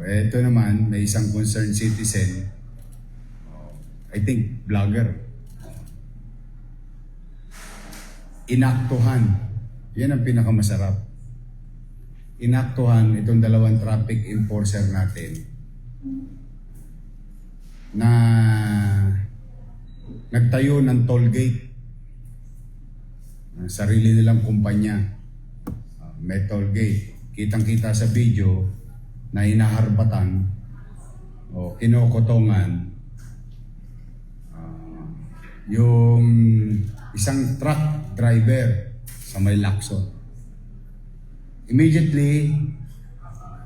Oh, ito naman, may isang concerned citizen. Oh, I think vlogger. Inaktuhan. Yan ang pinakamasarap. Inaktuhan itong dalawang traffic enforcer natin na nagtayo ng toll gate. Sarili nilang kumpanya. Uh, may toll gate. Kitang-kita sa video na hinaharbatan o kinokotongan ah, yung isang truck driver sa may Lacson. Immediately,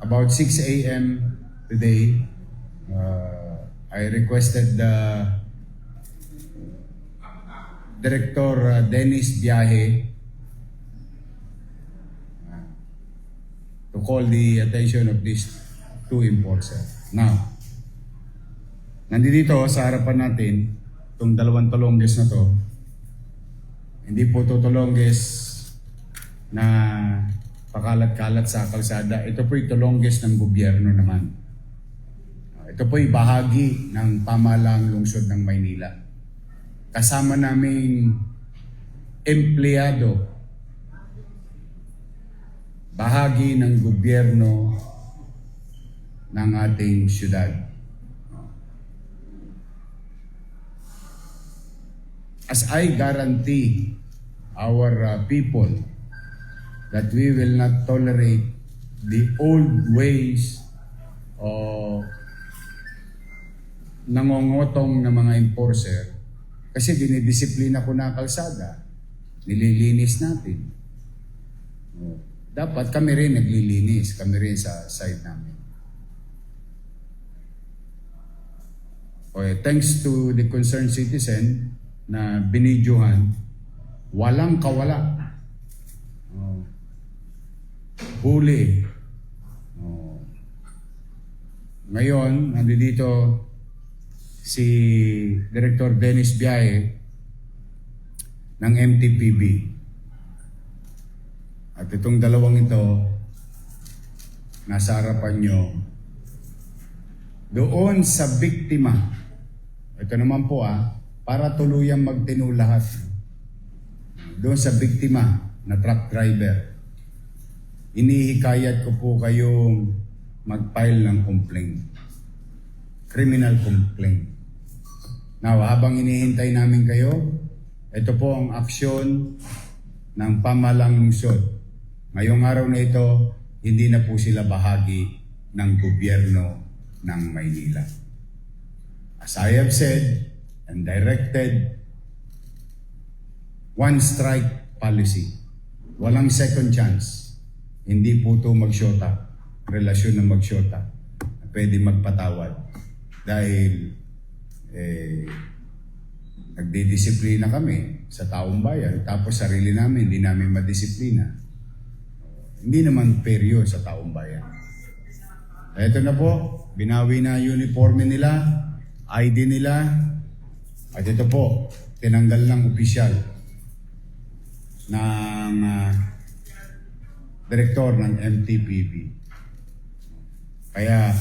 about 6 a.m. today, uh, I requested the Director uh, Dennis Biahe uh, to call the attention of these two enforcers. Now, nandito sa harapan natin, itong dalawang tulongges na to, hindi po to tulongges na pakalat-kalat sa kalsada. Ito po yung tulongges ng gobyerno naman. Uh, Ito po yung bahagi ng pamalang lungsod ng Maynila. Kasama naming empleyado bahagi ng gobyerno ng ating syudad. As I guarantee our uh, people that we will not tolerate the old ways of nangongotong ng mga enforcer kasi dinidisiplina ko na ang kalsada. Nililinis natin. Oh. Dapat kami rin naglilinis, kami rin sa side namin. Okay, thanks to the concerned citizen na binidyohan, walang kawala. Oh. Huli. Oh. Ngayon, nandito si Director Dennis Biaye ng MTPB. At itong dalawang ito, nasa harapan nyo, doon sa biktima, ito naman po ah, para tuluyang magtino lahat. Doon sa biktima na truck driver, inihikayat ko po kayong mag-file ng complaint. Criminal complaint. Now, habang inihintay namin kayo, ito po ang aksyon ng pamalang lungsod. Ngayong araw na ito, hindi na po sila bahagi ng gobyerno ng Maynila. As I have said and directed, one strike policy. Walang second chance. Hindi po ito magsyota. Relasyon na magsyota. Pwede magpatawad. Dahil eh, nagdidisiplina kami sa taong bayan. Tapos sarili namin, hindi namin madisiplina. Hindi naman fair yun sa taong bayan. Ito na po, binawi na uniforme nila, ID nila, at ito po, tinanggal ng opisyal ng ah, direktor ng MTPB. Kaya,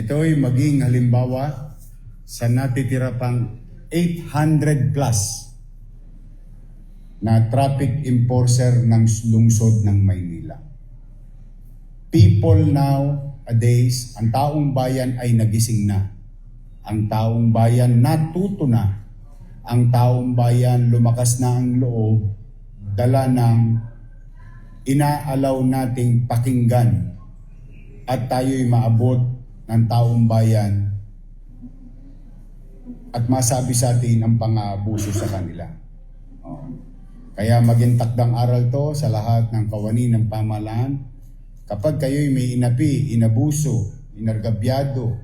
ito ay maging halimbawa sa natitira pang 800 plus na traffic enforcer ng lungsod ng Maynila. People nowadays, ang taong bayan ay nagising na. Ang taong bayan natuto na. Ang taong bayan lumakas na ang loob, dala ng inaalaw nating pakinggan at tayo'y maabot ng taong bayan at masabi sa atin ang pang-aabuso sa kanila. Kaya maging takdang aral to sa lahat ng kawani ng pamalaan. Kapag kayo'y may inapi, inabuso, inargabyado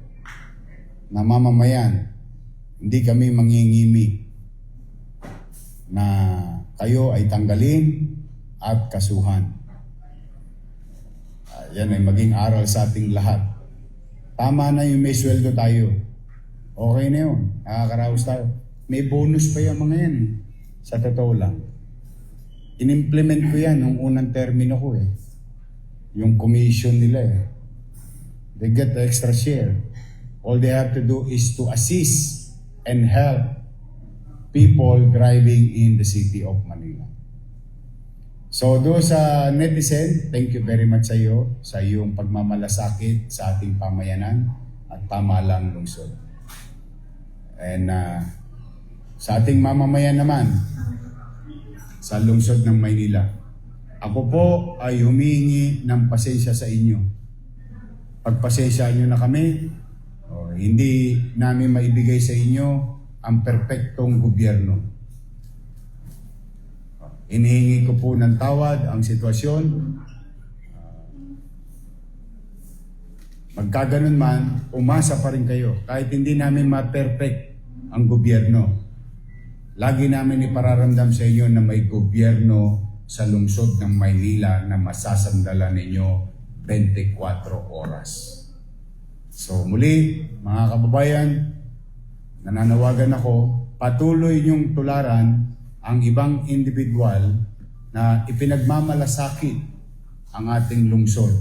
na mamamayan, hindi kami mangingimi na kayo ay tanggalin at kasuhan. Ah, yan ay maging aral sa ating lahat. Tama na yung may sweldo tayo. Okay na yun. Nakakaraos tayo. May bonus pa yung mga yan eh. Sa totoo lang. In-implement ko yan nung unang termino ko eh. yung commission nila eh. They get the extra share. All they have to do is to assist and help people driving in the city of Manila. So do sa netizen, thank you very much sa iyo sa iyong pagmamalasakit sa ating pamayanan at pamalang lungsod. And uh, sa ating mamamayan naman sa lungsod ng Maynila, ako po ay humingi ng pasensya sa inyo. Pagpasensya nyo na kami, oh, hindi namin maibigay sa inyo ang perpektong gobyerno. Inihingi ko po ng tawad ang sitwasyon. Magkaganon man, umasa pa rin kayo. Kahit hindi namin ma-perfect ang gobyerno. Lagi namin ipararamdam sa inyo na may gobyerno sa lungsod ng Maynila na masasandalan ninyo 24 oras. So muli, mga kababayan, nananawagan ako, patuloy niyong tularan ang ibang individual na ipinagmamalasakit ang ating lungsod.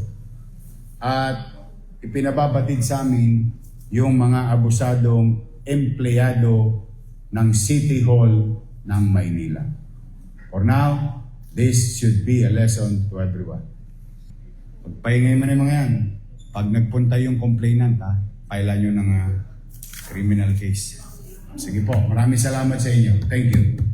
At ipinababatid sa amin yung mga abusadong empleyado ng City Hall ng Maynila. For now, this should be a lesson to everyone. Pagpahingay mo na mga yan. Pag nagpunta yung complainant, ha, pailan nyo ng ah, criminal case. Sige po, maraming salamat sa inyo. Thank you.